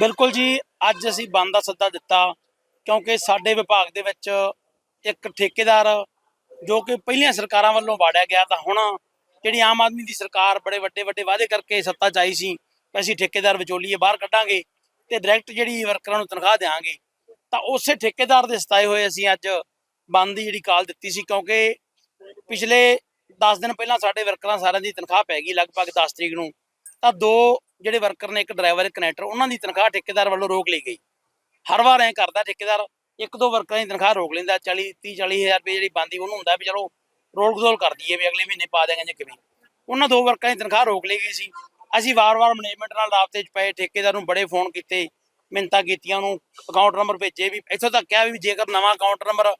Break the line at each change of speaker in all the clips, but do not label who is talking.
ਬਿਲਕੁਲ ਜੀ, ਅੱਜ ਅਸੀਂ ਬੰਦ ਦਾ ਸੱਦਾ ਦਿੱਤਾ ਕਿਉਂਕਿ ਸਾਡੇ ਵਿਭਾਗ ਦੇ ਵਿੱਚ ਇੱਕ ਠੇਕੇਦਾਰ ਜੋ ਕਿ ਪਹਿਲੀਆਂ ਸਰਕਾਰਾਂ ਵੱਲੋਂ ਵਾੜਿਆ ਗਿਆ ਤਾਂ ਹੁਣ ਜਿਹੜੀ ਆਮ ਆਦਮੀ ਦੀ ਸਰਕਾਰ ਬੜੇ ਵੱਡੇ ਵੱਡੇ ਵਾਅਦੇ ਕਰਕੇ ਸੱਤਾ 'ਚ ਆਈ ਸੀ ਕਿ ਅਸੀਂ ਠੇਕੇਦਾਰ ਵਿਚੋਲੀਏ ਬਾਹਰ ਕੱਢਾਂਗੇ ਤੇ ਡਾਇਰੈਕਟ ਜਿਹੜੀ ਵਰਕਰਾਂ ਨੂੰ ਤਨਖਾਹ ਦੇਵਾਂਗੇ ਤਾਂ ਉਸੇ ਠੇਕੇਦਾਰ ਦੇ ਸਤਾਏ ਹੋਏ ਅਸੀਂ ਅੱਜ ਬੰਦ ਦੀ ਜਿਹੜੀ ਕਾਲ ਦਿੱਤੀ ਸੀ ਕਿਉਂਕਿ ਪਿਛਲੇ 10 ਦਿਨ ਪਹਿਲਾਂ ਸਾਡੇ ਵਰਕਰਾਂ ਸਾਰਿਆਂ ਦੀ ਤਨਖਾਹ ਪੈ ਗਈ, ਲਗਭਗ 10 ਤਰੀਕ ਨੂੰ। ਤਾਂ ਦੋ ਜਿਹੜੇ ਵਰਕਰ ਨੇ, ਇੱਕ ਡਰਾਈਵਰ ਇੱਕ ਕਨੈਕਟਰ ਉਹਨਾਂ ਦੀ ਤਨਖਾਹ ਠੇਕੇਦਾਰ ਵੱਲੋਂ ਰੋਕ ਲਈ ਗਈ। ਹਰ ਵਾਰ ਐਂ ਕਰਦਾ ਠੇਕੇਦਾਰ, ਇੱਕ ਦੋ ਵਰਕਰਾਂ ਦੀ ਤਨਖਾਹ ਰੋਕ ਲੈਂਦਾ 40 30 40 ਹਜ਼ਾਰ ਰੁਪਏ ਜਿਹੜੀ ਬੰਦੀ ਉਹਨੂੰ ਹੁੰਦਾ ਵੀ ਚਲੋ ਰੋਲ ਗਦੋਲ ਕਰ ਦਈਏ ਵੀ ਅਗਲੇ ਮਹੀਨੇ ਪਾ ਦੇਵਾਂਗੇ ਜਾਂ ਕਿਵੇਂ। ਉਹਨਾਂ ਦੋ ਵਰਕਰਾਂ ਦੀ ਤਨਖਾਹ ਰੋਕ ਲਈ ਗਈ ਸੀ। ਅਸੀਂ ਵਾਰ-ਵਾਰ ਮੈਨੇਜਮੈਂਟ ਨਾਲ ਰਾਬਤੇ 'ਚ ਪਏ, ਠੇਕੇਦਾਰ ਨੂੰ ਬੜੇ ਫੋਨ ਕੀਤੇ ਮਿੰਤਾ ਕੀਤੀਆਂ, ਉਹਨੂੰ ਅਕਾਊਂਟ ਨੰਬਰ ਭੇਜੇ ਵੀ, ਇੱਥੋਂ ਤੱਕ ਕਿਹਾ ਵੀ ਜੇਕਰ ਨਵਾਂ ਅਕਾਊਂਟ ਨੰਬਰ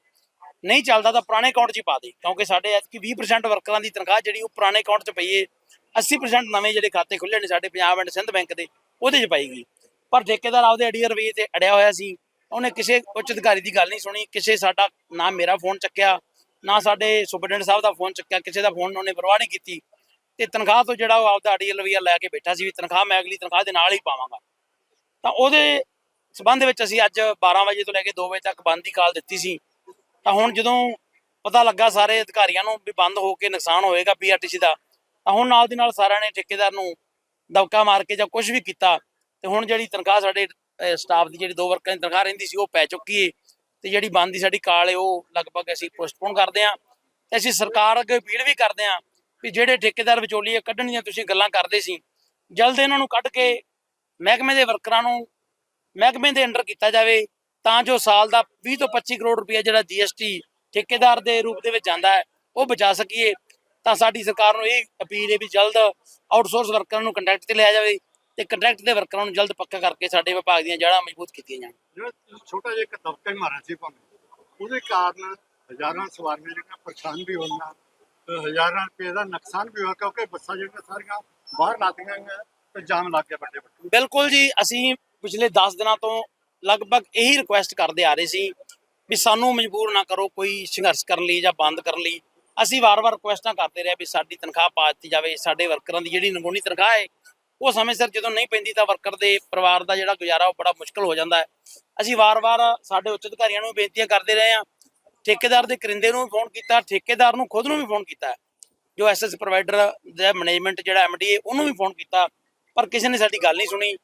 ਨਹੀਂ ਚੱਲਦਾ ਤਾਂ ਪੁਰਾਣੇ ਅਕਾਊਂਟ 'ਚ ਹੀ ਪਾ ਦੇ, ਕਿਉਂਕਿ ਸਾਡੇ ਐਤਕੀ 20% ਵਰਕਰਾਂ ਦੀ ਤਨਖਾਹ ਜਿਹੜੀ ਉਹ ਪੁਰਾਣੇ ਅਕਾਊਂਟ 'ਚ ਪਈ ਏ। 80% ਨਵੇਂ ਜਿਹੜੇ ਖਾਤੇ ਖੁੱਲੇ ਨੇ ਸਾਡੇ ਪੰਜਾਬ ਐਂਡ ਸਿੰਧ ਬੈਂਕ ਦੇ, ਉਹਦੇ 'ਚ ਪਾਈ ਗਈ। ਪਰ ਠੇਕੇਦਾਰ ਆਪਦੇ ਅੜੀਅਰ ਰੁਪਏ ਤੇ ਅੜਿਆ ਹੋਇਆ ਸੀ। ਉਹਨੇ ਕਿਸੇ ਉੱਚ ਅਧਿਕਾਰੀ ਦੀ ਗੱਲ ਨਹੀਂ ਸੁਣੀ, ਕਿਸੇ ਸਾਡਾ ਨਾ ਮੇਰਾ ਫੋਨ ਚੱਕਿਆ, ਨਾ ਸਾਡੇ ਸੁਪਰਡੈਂਟ ਸਾਹਿਬ ਦਾ ਫੋਨ ਚੱਕਿਆ, ਕਿਸੇ ਦਾ ਫੋਨ ਉਹਨੇ ਪਰਵਾਹ ਨਹੀਂ ਕੀਤੀ। ਤੇ ਤਨਖਾਹ ਤੋਂ ਜਿਹੜਾ ਉਹ ਆਪਦਾ ਅੜੀਅਰ ਰੁਪਈਆ ਲੈ ਕੇ ਬੈਠਾ ਸੀ ਵੀ ਤਨਖਾਹ ਮੈਂ ਅਗਲੀ ਤਨਖਾਹ ਦੇ ਨਾਲ ਹੀ ਪਾਵਾਂਗਾ। ਤਾਂ ਉਹਦੇ ਸਬੰਧ ਵਿੱਚ ਅਸੀਂ ਅੱਜ 12 ਵਜੇ ਤੋਂ ਲੈ ਕੇ 2 ਵਜੇ ਤੱਕ ਬੰਦ ਦੀ ਕਾਲ ਦਿੱਤੀ ਸੀ। ਤਾਂ ਹੁਣ ਜਦੋਂ ਪਤਾ ਲੱਗਾ ਸਾਰੇ ਅਧਿਕਾਰੀਆਂ ਨੂੰ ਵੀ ਬੰਦ ਹੋ ਕੇ ਨੁਕਸਾਨ ਹੋਏਗਾ ਪੀਆਰਟੀਸੀ ਦਾ ਹੁਣ ਨਾਲ ਦੀ ਨਾਲ ਸਾਰਿਆਂ ਨੇ ਠੇਕੇਦਾਰ ਨੂੰ ਦਬਕਾ ਮਾਰ ਕੇ ਜਾਂ ਕੁਝ ਵੀ ਕੀਤਾ, ਤੇ ਹੁਣ ਜਿਹੜੀ ਤਨਖਾਹ ਸਾਡੇ ਸਟਾਫ ਦੀ ਜਿਹੜੀ ਦੋ ਵਰਕਰਾਂ ਦੀ ਤਨਖਾਹ ਰਹਿੰਦੀ ਸੀ, ਉਹ ਪੈ ਚੁੱਕੀ ਏ। ਤੇ ਜਿਹੜੀ ਬੰਦ ਸਾਡੀ ਕਾਲ ਏ, ਉਹ ਲਗਭਗ ਅਸੀਂ ਪੋਸਟਪੋਨ ਕਰਦੇ ਆਂ। ਤੇ ਅਸੀਂ ਸਰਕਾਰ ਅੱਗੇ ਅਪੀਲ ਵੀ ਕਰਦੇ ਆਂ ਵੀ ਜਿਹੜੇ ਠੇਕੇਦਾਰ ਵਿਚੋਲੀਏ ਕੱਢਣ ਦੀਆਂ ਤੁਸੀਂ ਗੱਲਾਂ ਕਰਦੇ ਸੀ। ਜਲਦ ਇਹਨਾਂ ਨੂੰ ਕੱਢ ਕੇ ਮਹਿਕਮੇ ਦੇ ਵਰਕਰਾਂ ਨੂੰ, ਮਹਿਕਮੇ ਦੇ ਅੰਡਰ ਕੀਤਾ ਜਾਵੇ, ਤਾਂ ਜੋ ਸਾਲ ਦਾ 20 ਤੋਂ 25 ਕਰੋੜ ਰੁਪਏ ਜਿਹੜਾ ਜੀਐਸਟੀ ਠੇਕੇਦਾਰ ਦੇ ਰੂਪ ਦੇ ਵਿੱਚ ਜਾਂਦਾ ਹੈ, ਉਹ ਬਚਾ ਸਕੀਏ। ਤਾਂ ਸਾਡੀ ਸਰਕਾਰ ਨੂੰ ਇਹ ਅਪੀਲ ਹੈ ਵੀ ਜਲਦ ਆਊਟਸੋਰਸ ਵਰਕਰਾਂ ਨੂੰ ਕੰਟਰੈਕਟ ਤੇ ਲਿਆ ਜਾਵੇ ਤੇ ਕੰਟਰੈਕਟ ਦੇ ਵਰਕਰਾਂ ਨੂੰ ਜਲਦ ਪੱਕਾ ਕਰਕੇ ਸਾਡੇ ਵਿਭਾਗ ਦੀਆਂ ਜੜ੍ਹਾਂ ਮਜ਼ਬੂਤ ਕੀਤੀਆਂ ਜਾਣ।
ਜਿਹੜਾ ਛੋਟਾ ਜਿਹਾ ਇੱਕ ਦਬਕਾ ਹੀ ਮਾਰਿਆ ਸੀ ਭਾਵੇਂ ਉਹਦੇ ਕਾਰਨ ਹਜ਼ਾਰਾਂ ਸਵਾਰੀਆਂ ਜਿਹੜੀਆਂ ਪਰੇਸ਼ਾਨ ਵੀ ਹੋਈਆਂ ਤੇ ਹਜ਼ਾਰਾਂ ਰੁਪਏ ਦਾ ਨੁਕਸਾਨ ਵੀ ਹੋਇਆ ਕਿਉਂਕਿ ਬੱਸਾਂ ਜਿਹੜੀਆਂ ਸਾਰੀਆਂ ਬਾਹਰ ਲਾਤੀਆਂ ਗਈਆਂ ਤੇ ਜਾਮ ਲੱਗ ਗਿਆ ਵੱਡੇ ਵੱਡੇ।
ਬਿਲਕੁਲ ਜੀ ਅਸੀਂ ਪਿਛਲੇ 10 ਦਿਨਾਂ ਤੋਂ ਲਗਭਗ ਇਹੀ ਰਿਕੁਐਸਟ ਕਰਦੇ ਆ ਰਹੇ ਸੀ ਵੀ ਸਾਨੂੰ ਮਜਬੂਰ ਨਾ ਕਰੋ ਕੋਈ ਸੰਘਰਸ਼ ਕਰਨ ਲਈ ਜਾਂ ਬੰਦ ਕਰਨ ਲਈ। ਅਸੀਂ ਵਾਰ-ਵਾਰ ਰਿਕੁਐਸਟਾਂ ਕਰਦੇ ਰਹੇ ਵੀ ਸਾਡੀ ਤਨਖਾਹ ਪਾ ਦਿੱਤੀ ਜਾਵੇ, ਸਾਡੇ ਵਰਕਰਾਂ ਦੀ ਜਿਹੜੀ ਨਗੋਣੀ ਤਨਖਾਹ ਹੈ ਉਹ ਸਮੇਂ ਸਿਰ ਜਦੋਂ ਨਹੀਂ ਪੈਂਦੀ ਤਾਂ ਵਰਕਰ ਦੇ ਪਰਿਵਾਰ ਦਾ ਜਿਹੜਾ ਗੁਜ਼ਾਰਾ ਉਹ ਬੜਾ ਮੁਸ਼ਕਲ ਹੋ ਜਾਂਦਾ ਹੈ। ਅਸੀਂ ਵਾਰ-ਵਾਰ ਸਾਡੇ ਉੱਚ ਅਧਿਕਾਰੀਆਂ ਨੂੰ ਬੇਨਤੀਆਂ ਕਰਦੇ ਰਹੇ ਹਾਂ, ਠੇਕੇਦਾਰ ਦੇ ਕਰਿੰਦੇ ਨੂੰ ਵੀ ਫੋਨ ਕੀਤਾ, ਠੇਕੇਦਾਰ ਨੂੰ ਖੁਦ ਨੂੰ ਵੀ ਫੋਨ ਕੀਤਾ, ਜੋ ਐਸਐਸ ਪ੍ਰੋਵਾਈਡਰ ਦਾ ਮੈਨੇਜਮੈਂਟ ਜਿਹੜਾ ਐਮਡੀਏ ਉਹਨੂੰ ਵੀ ਫੋਨ ਕੀਤਾ, ਪਰ ਕਿਸੇ ਨੇ ਸਾਡੀ ਗੱਲ ਨਹੀਂ ਸੁਣੀ।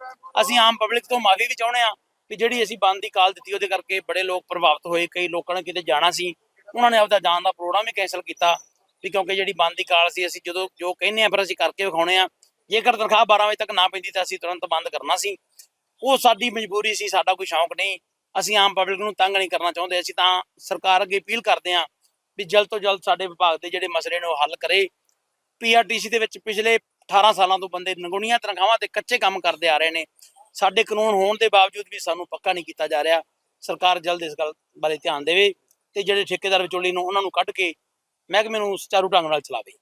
ਅਸੀਂ ਆਮ ਪਬਲਿਕ ਤੋਂ ਮਾਫੀ ਵੀ ਚਾਹੁੰਦੇ ਆ ਕਿ ਜਿਹੜੀ ਅਸੀਂ ਬੰਦ ਦੀ ਕਾਲ ਦਿੱਤੀ ਉਹਦੇ ਕਰਕੇ ਬੜੇ ਲੋਕ ਪ੍ਰਭਾਵਿਤ ਹੋਏ, ਕਈ ਲੋਕਾਂ ਨੇ ਕਿਤੇ ਜਾਣਾ ਸੀ। ਉਹਨਾਂ ਨੇ ਆਪਦਾ ਜਾਣ ਦਾ ਪ੍ਰੋਗਰਾਮ ਵੀ ਕੈਨਸਲ ਕੀਤਾ ਵੀ ਕਿਉਂਕਿ ਜਿਹੜੀ ਬੰਦ ਦੀ ਕਾਲ ਸੀ, ਅਸੀਂ ਜਦੋਂ ਜੋ ਕਹਿੰਦੇ ਆ ਫਿਰ ਅਸੀਂ ਕਰਕੇ ਵਿਖਾਉਣੇ ਆ ਜੇਕਰ ਤਨਖਾਹ 12 ਵਜੇ ਤੱਕ ਨਾ ਪੈਂਦੀ ਤਾਂ ਅਸੀਂ ਤੁਰੰਤ ਬੰਦ ਕਰਨਾ ਸੀ। ਉਹ ਸਾਡੀ ਮਜਬੂਰੀ ਸੀ, ਸਾਡਾ ਕੋਈ ਸ਼ੌਂਕ ਨਹੀਂ। ਅਸੀਂ ਆਮ ਪਬਲਿਕ ਨੂੰ ਤੰਗ ਨਹੀਂ ਕਰਨਾ ਚਾਹੁੰਦੇ। ਅਸੀਂ ਤਾਂ ਸਰਕਾਰ ਅੱਗੇ ਅਪੀਲ ਕਰਦੇ ਆ ਵੀ ਜਲਦ ਤੋਂ ਜਲਦ ਸਾਡੇ ਵਿਭਾਗ ਦੇ ਜਿਹੜੇ ਮਸਲੇ ਨੇ ਉਹ ਹੱਲ ਕਰੇ। ਪੀਆਰਟੀਸੀ ਦੇ ਵਿੱਚ ਪਿਛਲੇ 18 ਸਾਲਾਂ ਤੋਂ ਬੰਦੇ ਨਗੁਣੀਆਂ ਤਨਖਾਹਾਂ ਤੇ ਕੱਚੇ ਕੰਮ ਕਰਦੇ ਆ ਰਹੇ ਨੇ। ਸਾਡੇ ਕਾਨੂੰਨ ਹੋਣ ਦੇ ਬਾਵਜੂਦ ਵੀ ਸਾਨੂੰ ਪੱਕਾ ਨਹੀਂ ਕੀਤਾ ਜਾ ਰਿਹਾ। ਸਰਕਾਰ ਜਲਦ ਇਸ ਗੱਲ ਬਾਰੇ ਧਿਆਨ ਦੇਵੇ। ਤੇ ਜਿਹੜੇ ਠੇਕੇਦਾਰ ਵਿਚੋਲੀ ਨੂੰ ਉਹਨਾਂ ਨੂੰ ਕੱਢ ਕੇ ਮਹਿਕਮੇ ਨੂੰ ਸੁਚਾਰੂ ਢੰਗ ਨਾਲ ਚਲਾਵੇ।